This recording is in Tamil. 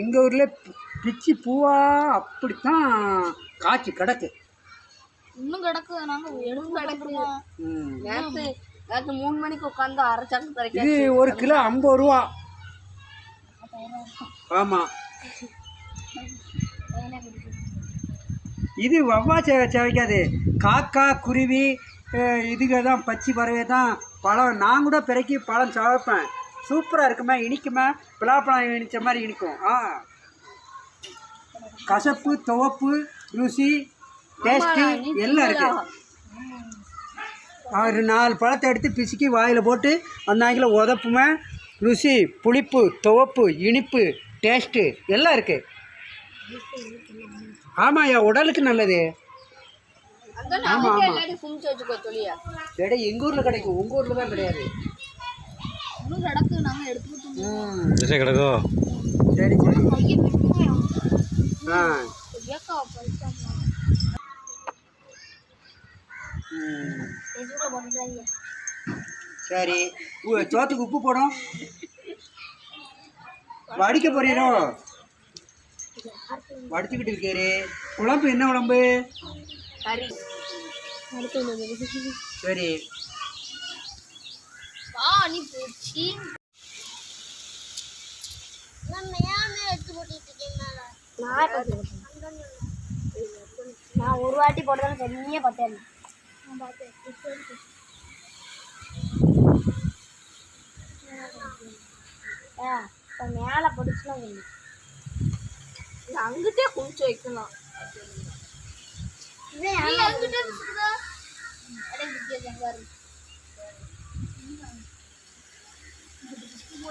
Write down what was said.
எங்கள் ஊரில் பிச்சி பூவா அப்படித்தான் காய்ச்சி கிடக்கு. இன்னும் கிடக்கு. எடுத்து கிடக்குறோம். நேற்று மூணு மணிக்கு உட்காந்து அரைச்சாக்கு தரைக்க இது ஒரு கிலோ ஐம்பது ரூபா. ஆமாம் இது வவ்வா செவ செவைக்காது. காக்கா குருவி இதுக தான் பச்சி பறவை தான் பழம். நான் கூட பிறக்கி பழம் சவைப்பேன் சூப்பராக இருக்குமே இனிக்குமே பலாப்பழம் இனிச்ச மாதிரி இனிக்கும். ஆ. கசப்பு துவப்பு ருசி டேஸ்ட்டு எல்லாம் இருக்குது ஒரு நாலு பழத்தை எடுத்து பிசுக்கி வாயில் போட்டு அந்தாங்கில் உதப்புமே ருசி புளிப்பு துவப்பு இனிப்பு டேஸ்ட்டு எல்லாம் இருக்குது ஆமாம் என் உடலுக்கு நல்லது. அதான் ஆமா, நமக்கு ஆமா. எல்லாத்தையும் குமிச்சு வச்சுக்கோ தொழியா. எடை எங்கள் ஊரில் கிடைக்கும் உங்கள் ஊரில் தான் கிடையாது. இன்னும் கிடக்கு நாங்க எடுத்துக்கிட்டு ம். திசை கிடக்கோ? சரி சரி. சரி. சோத்துக்கு உப்பு போடும் வடிக்க போறீரோ? வடிச்சுக்கிட்டு இருக்காரு குழம்பு என்ன குழம்பு? கறி சரி வா நீ போச்சு நான் ஒரு வாட்டி போட்டதால தண்ணியே பார்த்தேன். மேலே படிச்சுலாம் அங்கிட்டே குளிச்சு வைக்கலாம் நீ அங்கிட்டே